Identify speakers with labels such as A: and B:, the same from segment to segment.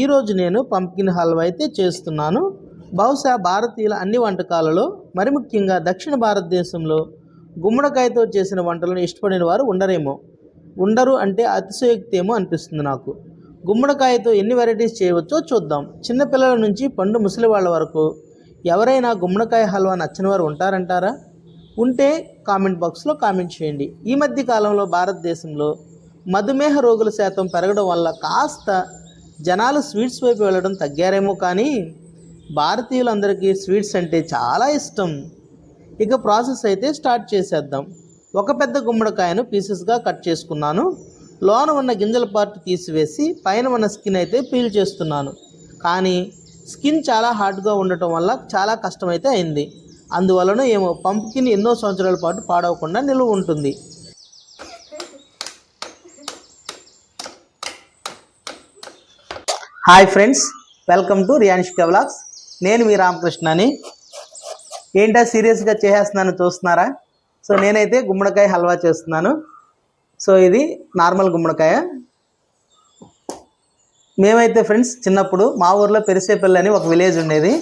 A: ఈరోజు నేను పంప్కిన్ హల్వా అయితే చేస్తున్నాను. బహుశా భారతీయుల అన్ని వంటకాలలో మరి ముఖ్యంగా దక్షిణ భారతదేశంలో గుమ్మడికాయతో చేసిన వంటలను ఇష్టపడిన వారు ఉండరేమో. ఉండరు అంటే అతిశయోక్తి ఏమో అనిపిస్తుంది నాకు. గుమ్మడికాయతో ఎన్ని వెరైటీస్ చేయవచ్చో చూద్దాం. చిన్నపిల్లల నుంచి పండు ముసలి వాళ్ళ వరకు ఎవరైనా గుమ్మడికాయ హల్వా నచ్చని వారు ఉంటారంటారా? ఉంటే కామెంట్ బాక్స్లో కామెంట్ చేయండి. ఈ మధ్య కాలంలో భారతదేశంలో మధుమేహ రోగుల శాతం పెరగడం వల్ల కాస్త జనాలు స్వీట్స్ వైపు వెళ్ళడం తగ్గారేమో కానీ భారతీయులందరికీ స్వీట్స్ అంటే చాలా ఇష్టం. ఇక ప్రాసెస్ అయితే స్టార్ట్ చేసేద్దాం. ఒక పెద్ద గుమ్మడికాయను పీసెస్గా కట్ చేసుకున్నాను. లోన ఉన్న గింజల పార్ట్ తీసివేసి పైన ఉన్న స్కిన్ అయితే పీల్ చేస్తున్నాను. కానీ స్కిన్ చాలా హార్డ్గా ఉండటం వల్ల చాలా కష్టమైతే అయింది. అందువలన ఏమో పంప్కిన్ ఎన్నో సంవత్సరాల పాటు పాడవకుండా నిలువ ఉంటుంది. Hi friends welcome to Riyanishka vlogs. నేను మీ రామకృష్ణని. ఏంటా సీరియస్గా చేసేస్తున్నాను చూస్తున్నారా? సో నేనైతే గుమ్మడికాయ హల్వా చేస్తున్నాను. సో ఇది నార్మల్ గుమ్మడికాయ. మేమైతే ఫ్రెండ్స్ చిన్నప్పుడు మా ఊర్లో పెరిసేపల్లి అని ఒక విలేజ్ ఉండేది.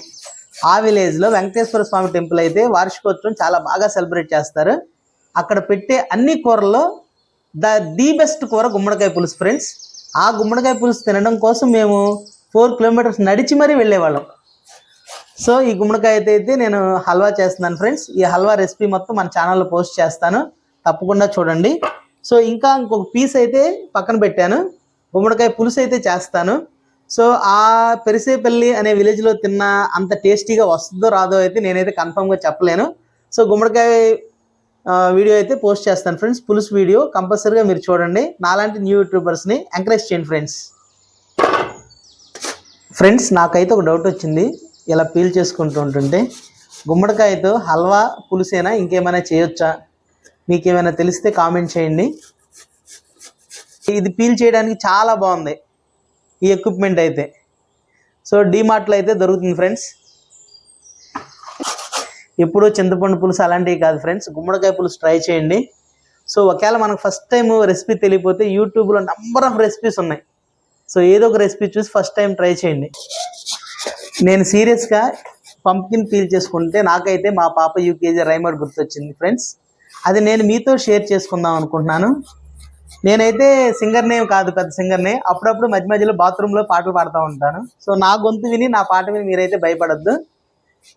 A: ఆ విలేజ్లో వెంకటేశ్వర స్వామి టెంపుల్ అయితే వార్షికోత్సవం చాలా బాగా సెలబ్రేట్ చేస్తారు. అక్కడ పెట్టే అన్ని కూరల్లో ద ది బెస్ట్ కూర గుమ్మడికాయ పులుసు ఫ్రెండ్స్. ఆ గుమ్మడికాయ పులుసు తినడం కోసం మేము ఫోర్ కిలోమీటర్స్ నడిచి మరీ వెళ్ళేవాళ్ళం. సో ఈ గుమ్మడికాయ అయితే అయితే నేను హల్వా చేస్తున్నాను ఫ్రెండ్స్. ఈ హల్వా రెసిపీ మొత్తం మన ఛానల్లో పోస్ట్ చేస్తాను. తప్పకుండా చూడండి. సో ఇంకా ఇంకొక పీస్ అయితే పక్కన పెట్టాను. గుమ్మడికాయ పులుసు అయితే చేస్తాను. సో ఆ పెరిసేపల్లి అనే విలేజ్లో తిన్న అంత టేస్టీగా వస్తుందో రాదో అయితే నేనైతే కన్ఫర్మ్గా చెప్పలేను. సో గుమ్మడికాయ వీడియో అయితే పోస్ట్ చేస్తాను ఫ్రెండ్స్. పులుసు వీడియో కంపల్సరీగా మీరు చూడండి. నాలాంటి న్యూ యూట్యూబర్స్ని ఎంకరేజ్ చేయండి ఫ్రెండ్స్. ఫ్రెండ్స్ నాకైతే ఒక డౌట్ వచ్చింది. ఇలా పీల్ చేసుకుంటూ ఉంటుంటే గుమ్మడికాయతో హల్వా పులుసేనా ఇంకేమైనా చేయొచ్చా? మీకేమైనా తెలిస్తే కామెంట్ చేయండి. ఇది పీల్ చేయడానికి చాలా బాగుంది ఈ ఎక్విప్మెంట్ అయితే. సో డీమార్ట్లో అయితే దొరుకుతుంది ఫ్రెండ్స్. ఎప్పుడూ చింతపండు పులుసు అలాంటివి కాదు ఫ్రెండ్స్. గుమ్మడికాయ పులుసు ట్రై చేయండి. సో ఒకవేళ మనకు ఫస్ట్ టైం రెసిపీ తెలియపోతే యూట్యూబ్లో నంబర్ ఆఫ్ రెసిపీస్ ఉన్నాయి. సో ఏదో ఒక రెసిపీ చూసి ఫస్ట్ టైం ట్రై చేయండి. నేను సీరియస్గా పంప్కిన్ ఫీల్ చేసుకుంటే నాకైతే మా పాప యూకేజీ రైమర్ గుర్తొచ్చింది ఫ్రెండ్స్. అది నేను మీతో షేర్ చేసుకుందాం అనుకుంటున్నాను. నేనైతే సింగర్ నేమ్ కాదు పెద్ద సింగర్నే అప్పుడప్పుడు మధ్య మధ్యలో బాత్రూంలో పాటలు పాడుతూ ఉంటాను. సో నా గొంతు విని నా పాట విని మీరైతే భయపడద్దు.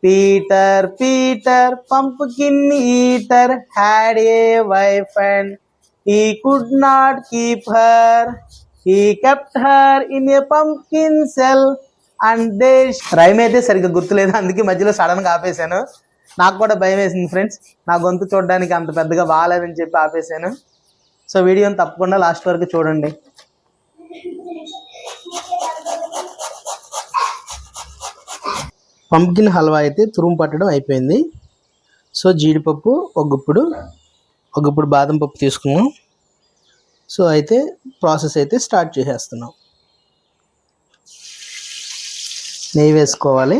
A: Peter Peter pumpkin eater had a wife and he could not keep her he kept her in a pumpkin shell and the rhyme అయితే సరిగ్గా గుర్తులేదు అందుకే మధ్యలో సడన్గా ఆపేశాను. నాకు కూడా భయం వేసింది ఫ్రెండ్స్ నా గొంతు చూడడానికి అంత పెద్దగా బాగాలేదని చెప్పి ఆపేశాను. సో వీడియోని తప్పకుండా లాస్ట్ వరకు చూడండి. పంప్కిన్ హల్వా అయితే తురుము పట్టడం అయిపోయింది. సో జీడిపప్పు ఒక గుప్పుడు ఒక గుప్పుడు బాదం పప్పు తీసుకున్నాం. సో అయితే ప్రాసెస్ అయితే స్టార్ట్ చేసేస్తున్నాం. నెయ్యి వేసుకోవాలి.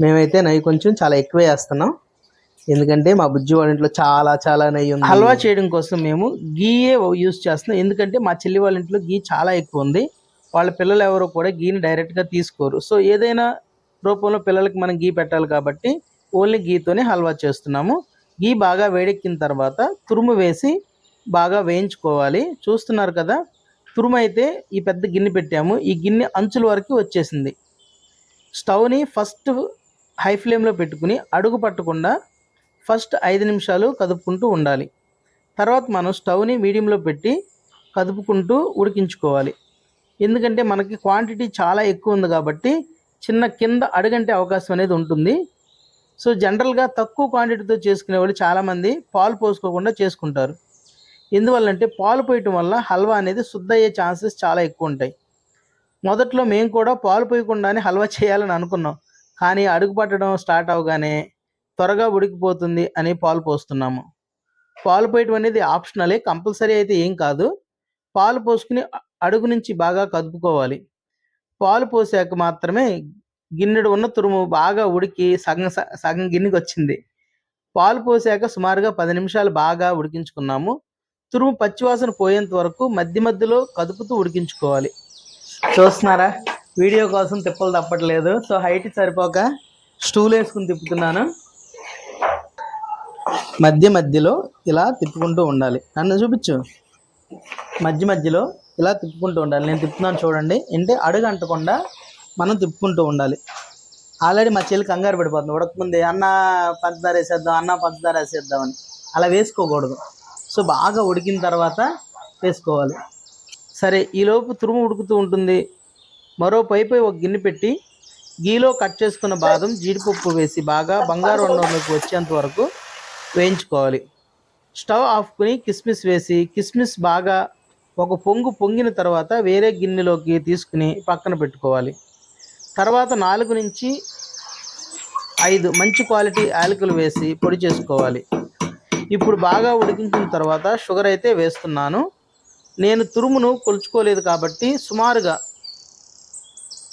A: మేమైతే నెయ్యి కొంచెం చాలా ఎక్కువ వేస్తున్నాం. ఎందుకంటే మా బుజ్జి వాళ్ళ ఇంట్లో చాలా చాలా నెయ్యి ఉంది. హల్వా చేయడం కోసం మేము గీయే యూస్ చేస్తున్నాం. ఎందుకంటే మా చెల్లి వాళ్ళ ఇంట్లో గీ చాలా ఎక్కువ ఉంది. వాళ్ళ పిల్లలు ఎవరు కూడా గీని డైరెక్ట్గా తీసుకోరు. సో ఏదైనా రూపంలో పిల్లలకి మనం గీ పెట్టాలి కాబట్టి ఓన్లీ గీతోనే హల్వా చేస్తున్నాము. గీ బాగా వేడెక్కిన తర్వాత తురుము వేసి బాగా వేయించుకోవాలి. చూస్తున్నారు కదా తురుము అయితే ఈ పెద్ద గిన్నె పెట్టాము. ఈ గిన్నె అంచుల వరకు వచ్చేసింది. స్టవ్ని ఫస్ట్ హై ఫ్లేమ్లో పెట్టుకుని అడుగు పట్టకుండా ఫస్ట్ ఐదు నిమిషాలు కదుపుకుంటూ ఉండాలి. తర్వాత మనం స్టవ్ని మీడియంలో పెట్టి కదుపుకుంటూ ఉడికించుకోవాలి. ఎందుకంటే మనకి క్వాంటిటీ చాలా ఎక్కువ ఉంది కాబట్టి చిన్న కింద అడుగంటే అవకాశం అనేది ఉంటుంది. సో జనరల్గా తక్కువ క్వాంటిటీతో చేసుకునే వాళ్ళు చాలామంది పాలు పోసుకోకుండా చేసుకుంటారు. ఎందువల్లంటే పాలు పోయటం వల్ల హల్వా అనేది శుద్ధ అయ్యే ఛాన్సెస్ చాలా ఎక్కువ ఉంటాయి. మొదట్లో మేము కూడా పాలు పోయకుండానే హల్వా చేయాలని అనుకున్నాం. కానీ అడుగు పట్టడం స్టార్ట్ అవగానే త్వరగా ఉడికిపోతుంది అని పాలు పోస్తున్నాము. పాలు పోయటం అనేది ఆప్షనలే కంపల్సరీ అయితే ఏం కాదు. పాలు పోసుకుని అడుగు నుంచి బాగా కదుపుకోవాలి. పాలు పోసాక మాత్రమే గిన్నెడు ఉన్న తురుము బాగా ఉడికి సగం స- సగం గిన్నెకి వచ్చింది పాలు పోసాక సుమారుగా పది నిమిషాలు బాగా ఉడికించుకున్నాము. తురుము పచ్చివాసన పోయేంత వరకు మధ్య మధ్యలో కదుపుతూ ఉడికించుకోవాలి. చూస్తున్నారా? వీడియో కోసం తిప్పలు తప్పట్లేదు. సో హైట్ సరిపోక స్టూల్ వేసుకుని తిప్పుతున్నాను. మధ్య మధ్యలో ఇలా తిప్పుకుంటూ ఉండాలి. నన్ను చూపించు. మధ్య మధ్యలో ఇలా తిప్పుకుంటూ ఉండాలి. నేను తిప్పుతున్నాను చూడండి. అంటే అడుగు అంటకుండా మనం తిప్పుకుంటూ ఉండాలి. ఆల్రెడీ మా చెల్లి కంగారు పడిపోతుంది. ఉడకముందే అన్న పంచదార వేసేద్దాం అన్న పంచదార వేసేద్దామని. అలా వేసుకోకూడదు. సో బాగా ఉడికిన తర్వాత వేసుకోవాలి. సరే ఈలోపు తురుము ఉడుకుతూ ఉంటుంది. మరో పైపై ఒక గిన్నె పెట్టి గీలో కట్ చేసుకున్న బాదం జీడిపప్పు వేసి బాగా బంగారు వండంలోకి వచ్చేంత వరకు వేయించుకోవాలి. స్టవ్ ఆఫ్కుని కిస్మిస్ వేసి కిస్మిస్ బాగా ఒక పొంగు పొంగిన తర్వాత వేరే గిన్నెలోకి తీసుకుని పక్కన పెట్టుకోవాలి. తర్వాత నాలుగు నుంచి ఐదు మంచి క్వాలిటీ యాలకులు వేసి పొడి చేసుకోవాలి. ఇప్పుడు బాగా ఉడికించిన తర్వాత షుగర్ అయితే వేస్తున్నాను. నేను తురుమును కొలుచుకోలేదు కాబట్టి సుమారుగా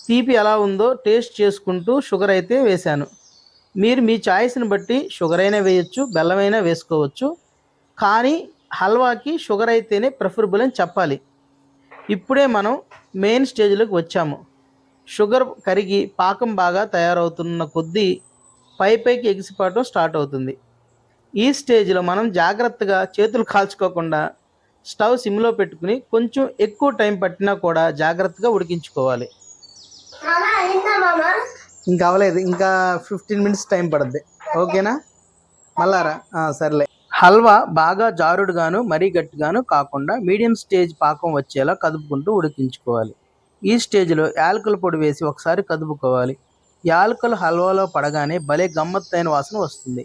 A: తీపి ఎలా ఉందో టేస్ట్ చేసుకుంటూ షుగర్ అయితే వేశాను. మీరు మీ ఛాయిస్ని బట్టి షుగర్ అయినా వేయచ్చు బెల్లమైనా వేసుకోవచ్చు. కానీ హల్వాకి షుగర్ అయితేనే ప్రిఫరబుల్ అని చెప్పాలి. ఇప్పుడే మనం మెయిన్ స్టేజ్లోకి వచ్చాము. షుగర్ కరిగి పాకం బాగా తయారవుతున్న కొద్దీ పై పైకి ఎగిసిపోవడం స్టార్ట్ అవుతుంది. ఈ స్టేజ్లో మనం జాగ్రత్తగా చేతులు కాల్చుకోకుండా స్టవ్ సిమ్లో పెట్టుకుని కొంచెం ఎక్కువ టైం పట్టినా కూడా జాగ్రత్తగా ఉడికించుకోవాలి. ఇంకా అవ్వలేదు ఇంకా ఫిఫ్టీన్ మినిట్స్ టైం పడుద్ది. ఓకేనా? మళ్ళారా సర్లే. హల్వా బాగా జారుడుగాను మరీ గట్టిగాను కాకుండా మీడియం స్టేజ్ పాకం వచ్చేలా కదుపుకుంటూ ఉడికించుకోవాలి. ఈ స్టేజ్లో యాలకుల పొడి వేసి ఒకసారి కదుపుకోవాలి. యాలకులు హల్వాలో పడగానే భలే గమ్మత్తైన వాసన వస్తుంది.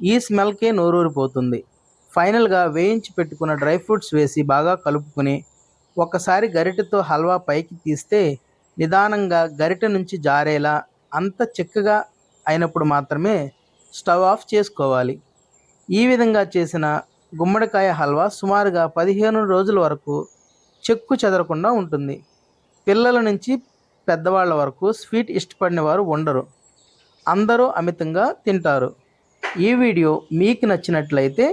A: ఈ స్మెల్కే నోరూరిపోతుంది. ఫైనల్గా వేయించి పెట్టుకున్న డ్రై ఫ్రూట్స్ వేసి బాగా కలుపుకొని ఒకసారి గరిటెతో హల్వా పైకి తీస్తే నిదానంగా గరిటె నుంచి జారేలా అంత చిక్కగా అయినప్పుడు మాత్రమే స్టవ్ ఆఫ్ చేసుకోవాలి. ఈ విధంగా చేసిన గుమ్మడికాయ హల్వా సుమారుగా పదిహేను రోజుల వరకు చెక్కు చెదరకుండా ఉంటుంది. పిల్లల నుంచి పెద్దవాళ్ళ వరకు స్వీట్ ఇష్టపడిన వారు ఉండరు. అందరూ అమితంగా తింటారు. ఈ వీడియో మీకు నచ్చినట్లయితే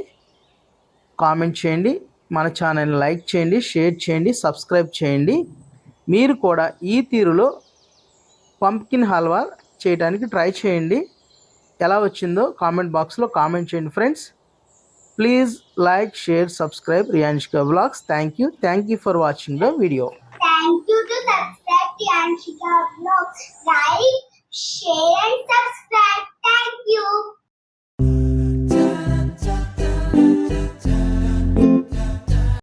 A: కామెంట్ చేయండి మన ఛానల్ని లైక్ చేయండి షేర్ చేయండి సబ్స్క్రైబ్ చేయండి. మీరు కూడా ఈ తీరులో పంప్కిన్ హల్వా చేయడానికి ట్రై చేయండి. ఎలా వచ్చిందో కామెంట్ బాక్స్లో కామెంట్ చేయండి friends. Please like share subscribe Riyanshika blogs thank you thank you for watching the video
B: share and subscribe. Thank you.